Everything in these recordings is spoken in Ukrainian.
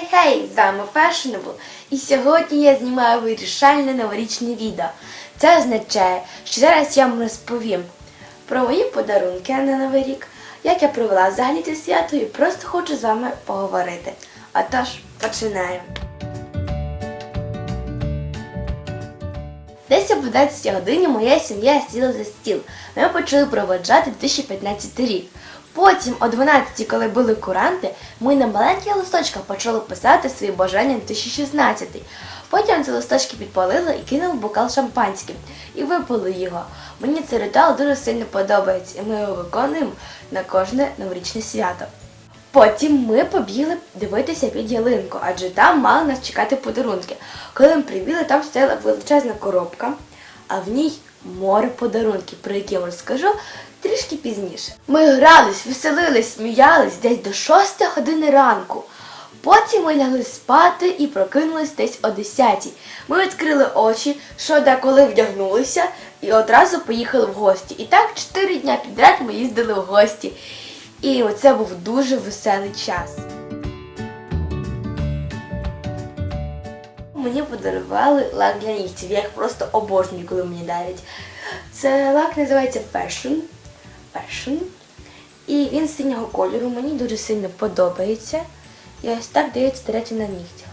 Хей-хей! З вами Fashionable і сьогодні я знімаю вирішальне новорічне відео. Це означає, що зараз я вам розповім про мої подарунки на Новий рік, як я провела взагалі це свято і просто хочу з вами поговорити. Отож, починаємо. Десь об 11 годині моя сім'я сіла за стіл. Ми почали проведжати 2015 рік. Потім, о 12, коли були куранти, ми на маленьких листочках почали писати свої бажання на 2016. Потім ці листочки підпалили і кинули бокал шампанським. І випили його. Мені цей ритуал дуже сильно подобається, і ми його виконуємо на кожне новорічне свято. Потім ми побігли дивитися під ялинку, адже там мали нас чекати подарунки. Коли ми прибігли, там стояла величезна коробка, а в ній море подарунків, про які я вам розкажу трішки пізніше. Ми грались, веселились, сміялись десь до 6 години ранку. Потім ми лягли спати і прокинулись десь о 10. Ми відкрили очі, що деколи вдягнулися, і одразу поїхали в гості. І так 4 дня підряд ми їздили в гості. І це був дуже веселий час. Мені подарували лак для нігтів. Я їх просто обожнюю, коли мені дарять. Це лак називається Fashion. Fashion. І він синього кольору. Мені дуже сильно подобається. І ось так дається, до речі, на нігтях.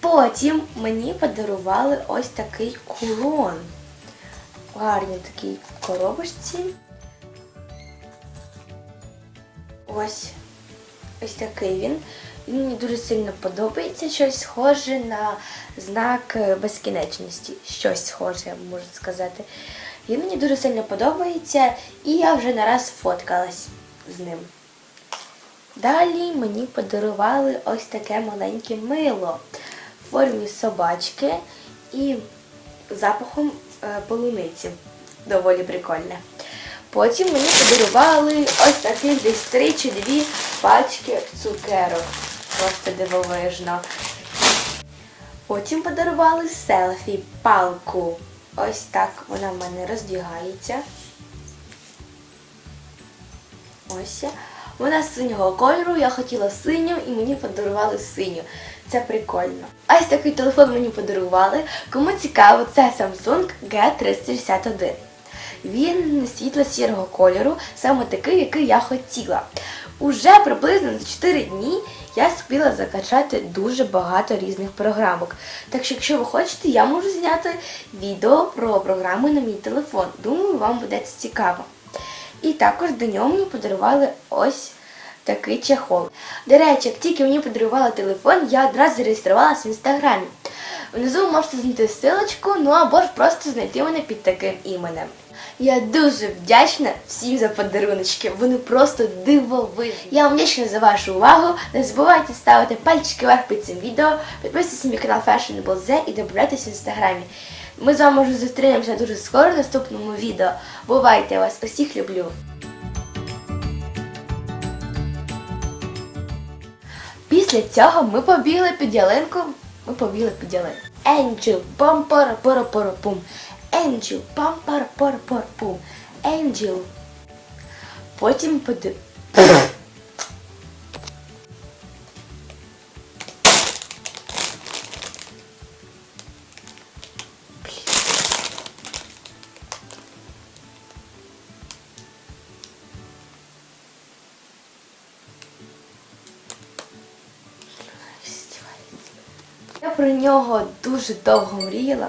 Потім мені подарували ось такий кулон. Гарній такій коробочці. Ось ось такий він. Він мені дуже сильно подобається. Щось схоже на знак безкінечності. Щось схоже, я можу сказати. Він мені дуже сильно подобається, і я вже не раз фоткалась з ним. Далі мені подарували ось таке маленьке мило в формі собачки і запахом е, полуниці. Доволі прикольне. Потім мені подарували ось таких десь три чи дві пачки цукерок. Просто дивовижно. Потім подарували селфі палку. Ось так вона в мене роздягається. Ось. Вона синього кольору, я хотіла синю і мені подарували синю. Це прикольно. Ось такий телефон мені подарували. Кому цікаво, це Samsung G361. Він світло-сірого кольору, саме такий, який я хотіла. Уже приблизно за 4 дні я спіла закачати дуже багато різних програмок. Так що, якщо ви хочете, я можу зняти відео про програми на мій телефон. Думаю, вам буде це цікаво. І також до нього мені подарували ось такий чехол. До речі, як тільки мені подарували телефон, я одразу зареєструвалася в інстаграмі. Внизу ви можете знайти ссылочку, ну або ж просто знайти мене під таким іменем. Я дуже вдячна всім за подаруночки. Вони просто дивовижні. Я вам вдячна за вашу увагу. Не забувайте ставити пальчики вверх під цим відео, підписуйтесь на мій канал Fashionable Z і додавайтесь в інстаграмі. Ми з вами вже зустрінемося дуже скоро в наступному відео. Бувайте вас усіх люблю! Після цього ми побігли під ялинку. Ми побігли під ялинку. Angel, пам пара пара пара пум Angel, пам пара пара пара пум Angel. Потім поди... Я про нього дуже довго мріяла.